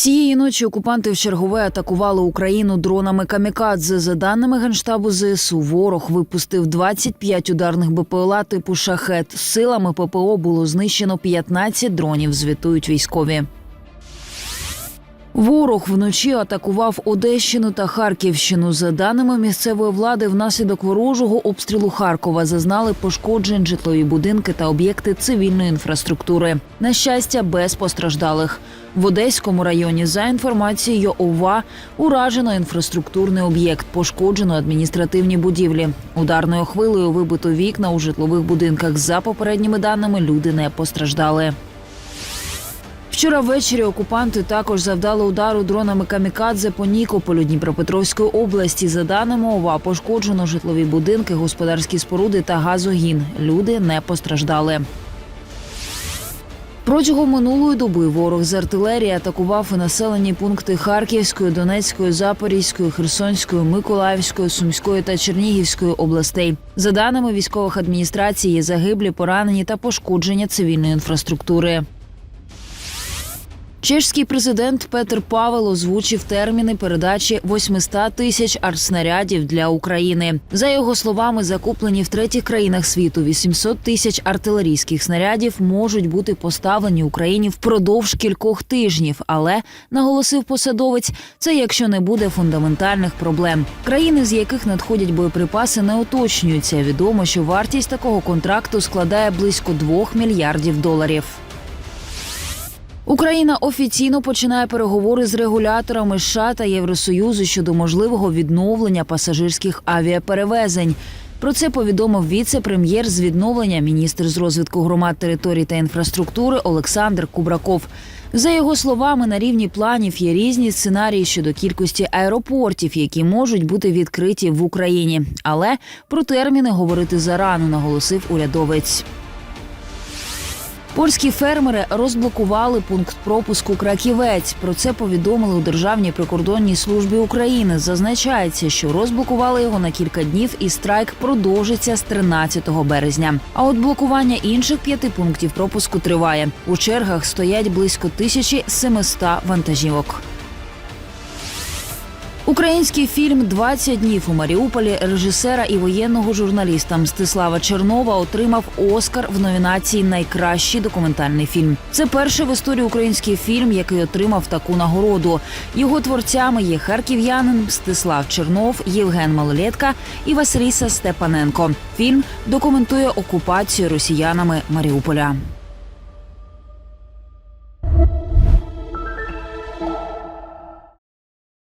Цієї ночі окупанти вчергове атакували Україну дронами камікадзе. За даними генштабу ЗСУ, ворог випустив 25 ударних БПЛА типу шахет. Силами ППО було знищено 15 дронів. Звітують військові. Ворог вночі атакував Одещину та Харківщину. За даними місцевої влади, внаслідок ворожого обстрілу Харкова зазнали пошкоджень житлові будинки та об'єкти цивільної інфраструктури. На щастя, без постраждалих. В Одеському районі, за інформацією ОВА, уражено інфраструктурний об'єкт, пошкоджено адміністративні будівлі. Ударною хвилею вибито вікна у житлових будинках. За попередніми даними, люди не постраждали. Вчора ввечері окупанти також завдали удару дронами камікадзе по Нікополю Дніпропетровської області. За даними ОВА, пошкоджено житлові будинки, господарські споруди та газогін. Люди не постраждали. Протягом минулої доби ворог з артилерії атакував і населені пункти Харківської, Донецької, Запорізької, Херсонської, Миколаївської, Сумської та Чернігівської областей. За даними військових адміністрацій, загиблі, поранені та пошкодження цивільної інфраструктури. Чешський президент Петр Павел озвучив терміни передачі 800 тисяч артснарядів для України. За його словами, закуплені в третіх країнах світу 800 тисяч артилерійських снарядів можуть бути поставлені Україні впродовж кількох тижнів. Але наголосив посадовець, це якщо не буде фундаментальних проблем. Країни, з яких надходять боєприпаси, не уточнюються. Відомо, що вартість такого контракту складає близько 2 мільярдів доларів. Україна офіційно починає переговори з регуляторами США та Євросоюзу щодо можливого відновлення пасажирських авіаперевезень. Про це повідомив віце-прем'єр з відновлення, міністр з розвитку громад територій та інфраструктури Олександр Кубраков. За його словами, на рівні планів є різні сценарії щодо кількості аеропортів, які можуть бути відкриті в Україні. Але про терміни говорити зарано, наголосив урядовець. Польські фермери розблокували пункт пропуску Краківець. Про це повідомили у Державній прикордонній службі України. Зазначається, що розблокували його на кілька днів, і страйк продовжиться з 13 березня. А от блокування інших п'яти пунктів пропуску триває. У чергах стоять близько 1700 вантажівок. Український фільм «20 днів у Маріуполі режисера і воєнного журналіста Мстислава Чернова отримав Оскар в номінації Найкращий документальний фільм. Це перший в історії український фільм, який отримав таку нагороду. Його творцями є харків'янин Мстислав Чернов, Євген Малолетка і Василіса Степаненко. Фільм документує окупацію росіянами Маріуполя.